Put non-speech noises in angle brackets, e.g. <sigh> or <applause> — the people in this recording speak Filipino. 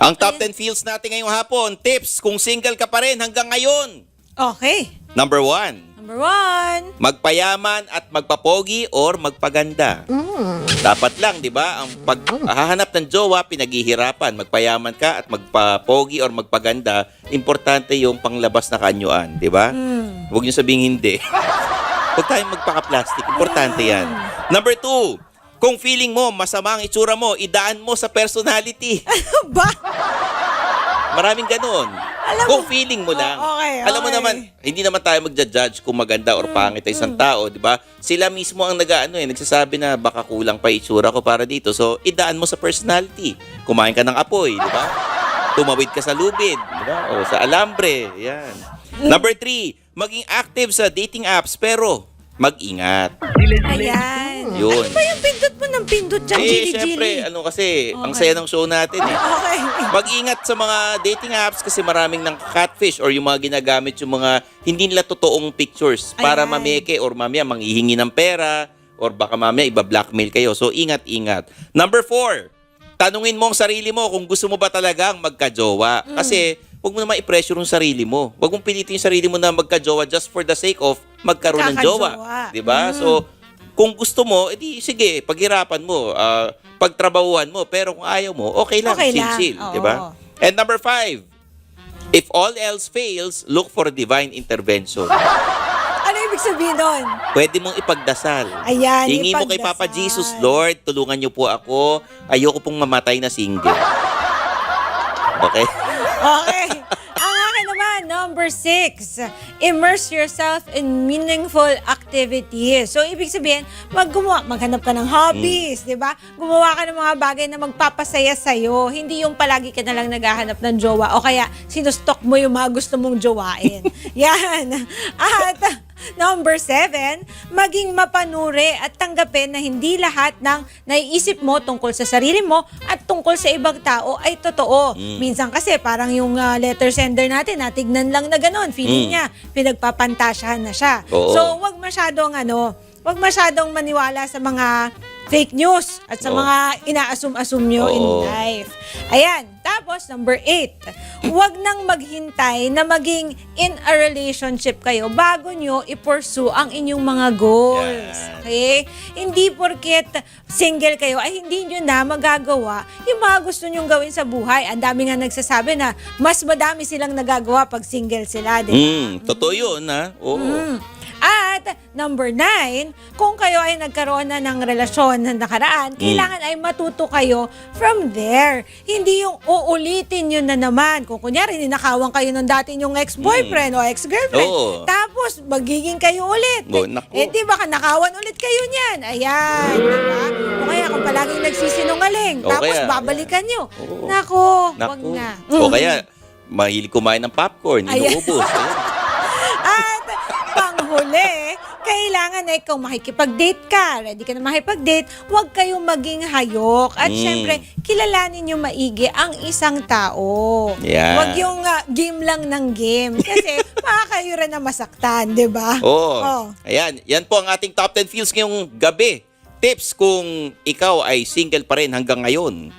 Ang top 10 feels natin ngayong hapon, tips kung single ka pa rin hanggang ngayon. Okay. Number one, Number one. magpayaman at magpapogi or magpaganda. Dapat lang, di ba? Ang paghahanap ng jowa, pinaghihirapan. Magpayaman ka at magpapogi or magpaganda, importante yung panglabas na kanyuan, di ba? Mm. Huwag niyo sabing hindi. <laughs> Huwag tayong magpaka-plastic. Importante yan. Number two, kung feeling mo masama ang itsura mo, idaan mo sa personality. <laughs> ba? Maraming ganun. Alam kung feeling mo lang. Oh, okay, Alam mo okay. Mm, naman, hindi naman tayo magja-judge kung maganda or pangit ang isang tao, di ba? Sila mismo ang nag-ano eh, nagsasabi na baka kulang pa itsura ko para dito. So, idaan mo sa personality. Kumain ka ng apoy, di ba? Tumawid ka sa lubid, di ba? O sa alambre, yan. Number three, maging active sa dating apps pero mag-ingat. Ayan. Yun. Ano ba yung mo ng pindot dyan, Eh, Jilly syempre, Jilly? ano kasi, ang Okay. saya ng show natin eh. <laughs> Okay. Mag-ingat sa mga dating apps kasi maraming ng catfish or yung mga ginagamit yung mga hindi nila totoong pictures para Ayan. mameke or mamaya manghihingi ng pera or baka mamaya iba-blackmail kayo. So, ingat-ingat. Number four, tanungin mo ang sarili mo kung gusto mo ba talagang magkajowa. Mm. Kasi, huwag mo naman i-pressure yung sarili mo. Huwag mong pilitin yung sarili mo na magkajowa just for the sake of magkaroon ng jowa. Kakajowa. 'Di ba? Mm. So, kung gusto mo, edi sige, paghirapan mo, ah, pagtrabahuan mo. Pero kung ayaw mo, okay lang, Okay chill-chill, Oo. 'di ba? And number five, if all else fails, look for divine intervention. <laughs> Ano ibig sabihin doon? Pwede mong ipagdasal. Ayan, Hingi mo kay ipagdasal. Papa Jesus, Lord, tulungan niyo po ako. Ayoko pong mamatay na single. <laughs> Okay? Okay. Number six, immerse yourself in meaningful activities. So, ibig sabihin, mag gumawa, maghanap ka ng hobbies, di ba? Gumawa ka ng mga bagay na magpapasaya sa'yo. Hindi yung palagi ka na lang naghahanap ng jowa o kaya sinustok mo yung mga gusto mong jowain. <laughs> Yan. At number seven, maging mapanuri at tanggapin na hindi lahat ng naiisip mo tungkol sa sarili mo at tungkol sa ibang tao ay totoo. Minsan kasi parang yung ah, letter sender natin, natignan lang na ganun. Feeling Mm. niya, pinagpapantasyahan na siya. Oo. So, wag masyadong ano, wag masyadong maniwala sa mga fake news at sa Oo. mga ina-assume-assume nyo in Oo. life. Ayan. Tapos, number eight, wag nang maghintay na maging in a relationship kayo bago nyo i-pursue ang inyong mga goals. Yan. Okay? Hindi porket single kayo ay hindi nyo na magagawa yung mga gusto nyong gawin sa buhay. Ang dami nga nagsasabi na mas madami silang nagagawa pag single sila. Di ba? Mm, totoo yun, ha? Oo. Mm. At number nine, kung kayo ay nagkaroon na ng relasyon na nakaraan, Mm. kailangan ay matuto kayo from there. Hindi yung uulitin yun na naman. Kung kunyari, ninakawan kayo ng dati yung ex-boyfriend o ex-girlfriend, Mm. Oo. tapos magiging kayo ulit. Naku. eh di baka nakawan ulit kayo niyan. Ayan. Diba? O kaya kung palaging nagsisinungaling, O tapos kaya- babalikan nyo. Oo. Nako, wag Naku. na. O Mm. kaya, mahilig kumain ng popcorn, inuubos. <laughs> Ayan. At panghuli, kailangan na ikaw makikipag-date ka. Ready ka na makipag-date, huwag kayong maging hayok. At Mm. syempre, kilalanin nyo maigi ang isang tao. Yeah. Huwag yung ah, game lang ng game. Kasi <laughs> baka kayo rin na masaktan, di ba? Oo. Oh. Ayan, yan po ang ating top 10 feels ngayong gabi. Tips kung ikaw ay single pa rin hanggang ngayon.